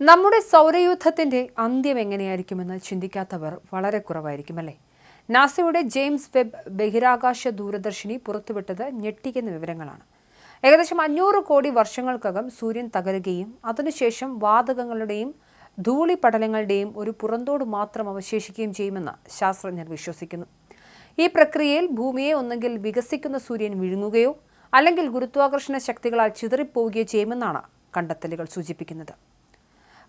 നമ്മുടെ സൗരയൂഥത്തിന്റെ അന്ത്യം എങ്ങനെയായിരിക്കുമെന്ന് ചിന്തിക്കാത്തവർ വളരെ കുറവായിരിക്കും അല്ലേ? നാസയുടെ ജെയിംസ് വെബ് ബഹിരാകാശ ദൂരദർശിനി പുറത്തുവിട്ടത് ഞെട്ടിക്കുന്ന വിവരങ്ങളാണ്. ഏകദേശം അഞ്ഞൂറ് കോടി വർഷങ്ങൾക്കകം സൂര്യൻ തകരുകയും അതിനുശേഷം വാതകങ്ങളുടെയും ധൂളിപടലങ്ങളുടെയും ഒരു പുറന്തോട് മാത്രം അവശേഷിക്കുകയും ചെയ്യുമെന്ന് ശാസ്ത്രജ്ഞർ വിശ്വസിക്കുന്നു. ഈ പ്രക്രിയയിൽ ഭൂമിയെ ഒന്നെങ്കിൽ വികസിക്കുന്ന സൂര്യൻ വിഴുങ്ങുകയോ അല്ലെങ്കിൽ ഗുരുത്വാകർഷണ ശക്തികളാൽ ചിതറിപ്പോവുകയോ ചെയ്യുമെന്നാണ് കണ്ടെത്തലുകൾ സൂചിപ്പിക്കുന്നത്.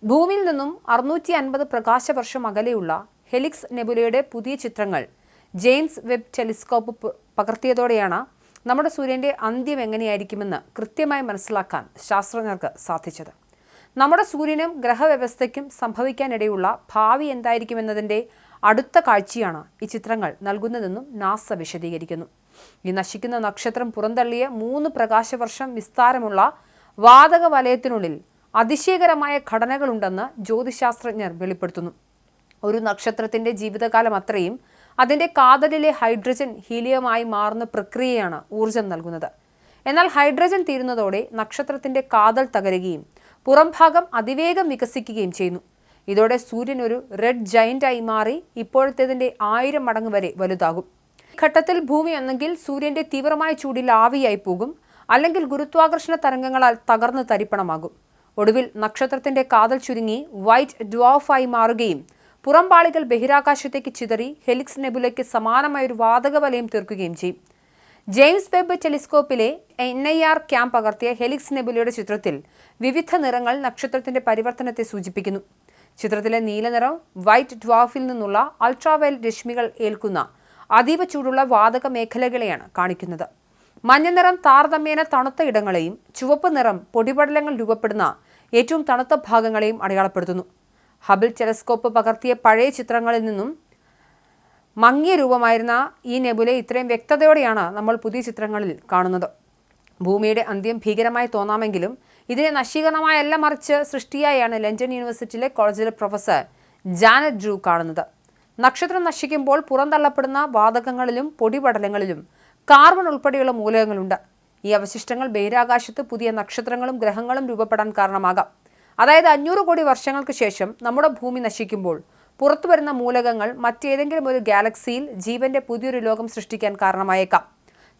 ഭൂമിയിൽ നിന്നും അറുന്നൂറ്റി അൻപത് പ്രകാശവർഷം അകലെയുള്ള ഹെലിക്സ് നെബുലയുടെ പുതിയ ചിത്രങ്ങൾ ജെയിംസ് വെബ് ടെലിസ്കോപ്പ് പകർത്തിയതോടെയാണ് നമ്മുടെ സൂര്യന്റെ അന്ത്യം എങ്ങനെയായിരിക്കുമെന്ന് കൃത്യമായി മനസ്സിലാക്കാൻ ശാസ്ത്രജ്ഞർക്ക് സാധിച്ചത്. നമ്മുടെ സൂര്യനും ഗ്രഹവ്യവസ്ഥയ്ക്കും സംഭവിക്കാനിടയുള്ള ഭാവി എന്തായിരിക്കുമെന്നതിന്റെ അടുത്ത കാഴ്ചയാണ് ഈ ചിത്രങ്ങൾ നൽകുന്നതെന്നും നാസ വിശദീകരിക്കുന്നു. ഈ നശിക്കുന്ന നക്ഷത്രം പുറന്തള്ളിയ മൂന്ന് പ്രകാശവർഷം വിസ്താരമുള്ള വാതക വലയത്തിനുള്ളിൽ അതിശയകരമായ ഘടനകളുണ്ടെന്ന് ജ്യോതിശാസ്ത്രജ്ഞർ വെളിപ്പെടുത്തുന്നു. ഒരു നക്ഷത്രത്തിന്റെ ജീവിതകാലം അത്രയും അതിന്റെ കാതലിലെ ഹൈഡ്രജൻ ഹീലിയമായി മാറുന്ന പ്രക്രിയയാണ് ഊർജം നൽകുന്നത്. എന്നാൽ ഹൈഡ്രജൻ തീരുന്നതോടെ നക്ഷത്രത്തിന്റെ കാതൽ തകരുകയും പുറംഭാഗം അതിവേഗം വികസിക്കുകയും ചെയ്യുന്നു. ഇതോടെ സൂര്യൻ ഒരു റെഡ് ജയന്റായി മാറി ഇപ്പോഴത്തേതിന്റെ ആയിരം മടങ്ങ് വരെ വലുതാകും. ഘട്ടത്തിൽ ഭൂമി ഒന്നെങ്കിൽ സൂര്യന്റെ തീവ്രമായ ചൂടിൽ ആവിയായി പോകും അല്ലെങ്കിൽ ഗുരുത്വാകർഷണ തരംഗങ്ങളാൽ തകർന്ന് തരിപ്പണമാകും. ഒടുവിൽ നക്ഷത്രത്തിന്റെ കാതൽ ചുരുങ്ങി വൈറ്റ് ഡ്വാഫായി മാറുകയും പുറംപാളികൾ ബഹിരാകാശത്തേക്ക് ചിതറി ഹെലിക്സ് നെബുലയ്ക്ക് സമാനമായ ഒരു വാതക വലയം തീർക്കുകയും ചെയ്യും. ജെയിംസ് വെബ് ടെലിസ്കോപ്പിലെ എൻ ഐ ആർ ക്യാമ്പ് പകർത്തിയ ഹെലിക്സ് നെബുലയുടെ ചിത്രത്തിൽ വിവിധ നിറങ്ങൾ നക്ഷത്രത്തിന്റെ പരിവർത്തനത്തെ സൂചിപ്പിക്കുന്നു. ചിത്രത്തിലെ നീലനിറം വൈറ്റ് ഡ്വാഫിൽ നിന്നുള്ള അൾട്രാവയൽ രശ്മികൾ ഏൽക്കുന്ന അതീവ ചൂടുള്ള വാതക മേഖലകളെയാണ് കാണിക്കുന്നത്. മഞ്ഞനിറം താരതമ്യേന തണുത്ത ഇടങ്ങളെയും ചുവപ്പ് നിറം പൊടിപടലങ്ങൾ രൂപപ്പെടുന്ന ഏറ്റവും തണുത്ത ഭാഗങ്ങളെയും അടയാളപ്പെടുത്തുന്നു. ഹബിൾ ടെലസ്കോപ്പ് പകർത്തിയ പഴയ ചിത്രങ്ങളിൽ നിന്നും മങ്ങിയ രൂപമായിരുന്ന ഈ നെബുലെ ഇത്രയും വ്യക്തതയോടെയാണ് നമ്മൾ പുതിയ ചിത്രങ്ങളിൽ കാണുന്നത്. ഭൂമിയുടെ അന്ത്യം ഭീകരമായി തോന്നാമെങ്കിലും ഇതിനെ നശീകരണമായല്ല മറിച്ച് സൃഷ്ടിയായാണ് ലണ്ടൻ യൂണിവേഴ്സിറ്റിയിലെ കോളേജിലെ പ്രൊഫസർ ജാനറ്റ് ഡ്രൂ കാണുന്നത്. നക്ഷത്രം നശിക്കുമ്പോൾ പുറന്തള്ളപ്പെടുന്ന വാതകങ്ങളിലും പൊടിപടലങ്ങളിലും കാർബൺ ഉൾപ്പെടെയുള്ള മൂലകങ്ങളുണ്ട്. ഈ അവശിഷ്ടങ്ങൾ ബഹിരാകാശത്ത് പുതിയ നക്ഷത്രങ്ങളും ഗ്രഹങ്ങളും രൂപപ്പെടാൻ കാരണമാകാം. അതായത് അഞ്ഞൂറ് കോടി വർഷങ്ങൾക്ക് ശേഷം നമ്മുടെ ഭൂമി നശിക്കുമ്പോൾ പുറത്തുവരുന്ന മൂലകങ്ങൾ മറ്റേതെങ്കിലും ഒരു ഗാലക്സിയിൽ ജീവന്റെ പുതിയൊരു ലോകം സൃഷ്ടിക്കാൻ കാരണമായേക്കാം.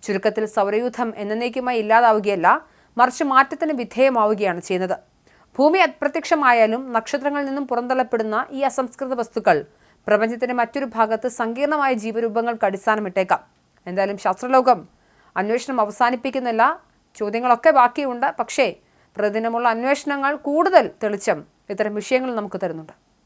ചുരുക്കത്തിൽ സൗരയൂഥം എന്നേക്കുമായി ഇല്ലാതാവുകയല്ല മറിച്ച് മാറ്റത്തിന് വിധേയമാവുകയാണ് ചെയ്യുന്നത്. ഭൂമി അപ്രത്യക്ഷമായാലും നക്ഷത്രങ്ങളിൽ നിന്നും പുറന്തള്ളപ്പെടുന്ന ഈ അസംസ്കൃത വസ്തുക്കൾ പ്രപഞ്ചത്തിന്റെ മറ്റൊരു ഭാഗത്ത് സങ്കീർണമായ ജീവരൂപങ്ങൾക്ക് അടിസ്ഥാനമിട്ടേക്കാം. എന്തായാലും ശാസ്ത്രലോകം അന്വേഷണം അവസാനിപ്പിക്കുന്നില്ല. ചോദ്യങ്ങളൊക്കെ ബാക്കിയുണ്ട്. പക്ഷേ പ്രതിദിനമുള്ള അന്വേഷണങ്ങൾ കൂടുതൽ തെളിച്ചം ഇത്തരം വിഷയങ്ങൾ നമുക്ക് തരുന്നുണ്ട്.